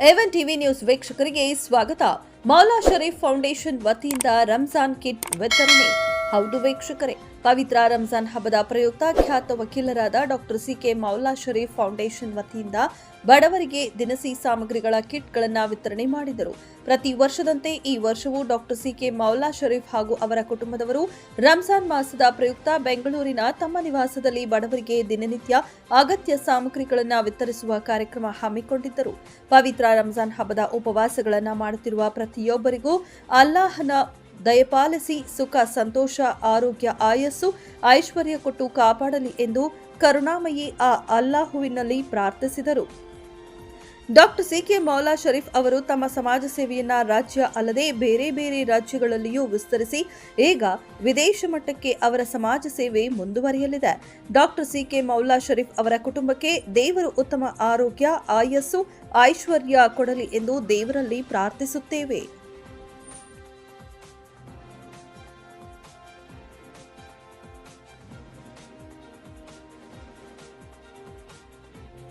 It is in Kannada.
ಎವನ್ ಟಿವಿ ನ್ಯೂಸ್ ವೀಕ್ಷಕರಿಗೆ ಸ್ವಾಗತ. ಮೌಲಾ ಶರೀಫ್ ಫೌಂಡೇಶನ್ ವತಿಯಿಂದ ರಂಜಾನ್ ಕಿಟ್ ವಿತರಣೆ. ಹೌದು ವೀಕ್ಷಕರೇ, ಪವಿತ್ರ ರಂಜಾನ್ ಹಬ್ಬದ ಪ್ರಯುಕ್ತ ಖ್ಯಾತ ವಕೀಲರಾದ doctor C K Maula Sharif foundation ವತಿಯಿಂದ ಬಡವರಿಗೆ ದಿನಸಿ ಸಾಮಗ್ರಿಗಳ ಕಿಟ್ಗಳನ್ನು ವಿತರಣೆ ಮಾಡಿದರು. ಪ್ರತಿ ವರ್ಷದಂತೆ ಈ ವರ್ಷವೂ doctor C K Maula Sharif ಹಾಗೂ ಅವರ ಕುಟುಂಬದವರು ರಂಜಾನ್ ಮಾಸದ ಪ್ರಯುಕ್ತ ಬೆಂಗಳೂರಿನ ತಮ್ಮ ನಿವಾಸದಲ್ಲಿ ಬಡವರಿಗೆ ದಿನನಿತ್ಯ ಅಗತ್ಯ ಸಾಮಗ್ರಿಗಳನ್ನು ವಿತರಿಸುವ ಕಾರ್ಯಕ್ರಮ ಹಮ್ಮಿಕೊಂಡಿದ್ದರು. ಪವಿತ್ರ ರಂಜಾನ್ ಹಬ್ಬದ ಉಪವಾಸಗಳನ್ನು ಮಾಡುತ್ತಿರುವ ಪ್ರತಿಯೊಬ್ಬರಿಗೂ ಅಲ್ಲಾಹನ ದಯಪಾಲಿಸಿ ಸುಖ, ಸಂತೋಷ, ಆರೋಗ್ಯ, ಆಯಸ್ಸು, ಐಶ್ವರ್ಯ ಕೊಟ್ಟು ಕಾಪಾಡಲಿ ಎಂದು ಕರುಣಾಮಯಿ ಆ ಅಲ್ಲಾಹುವಿನಲ್ಲಿ ಪ್ರಾರ್ಥಿಸಿದರು. ಡಾಕ್ಟರ್ ಸಿಕೆ ಮೌಲಾ ಶರೀಫ್ ಅವರು ತಮ್ಮ ಸಮಾಜ ಸೇವೆಯನ್ನ ರಾಜ್ಯ ಅಲ್ಲದೆ ಬೇರೆ ಬೇರೆ ರಾಜ್ಯಗಳಲ್ಲಿಯೂ ವಿಸ್ತರಿಸಿ, ಈಗ ವಿದೇಶ ಮಟ್ಟಕ್ಕೆ ಅವರ ಸಮಾಜ ಸೇವೆ ಮುಂದುವರಿಯಲಿದೆ. ಡಾಕ್ಟರ್ ಸಿಕೆ ಮೌಲಾ ಶರೀಫ್ ಅವರ ಕುಟುಂಬಕ್ಕೆ ದೇವರು ಉತ್ತಮ ಆರೋಗ್ಯ, ಆಯಸ್ಸು, ಐಶ್ವರ್ಯ ಕೊಡಲಿ ಎಂದು ದೇವರಲ್ಲಿ ಪ್ರಾರ್ಥಿಸುತ್ತೇವೆ.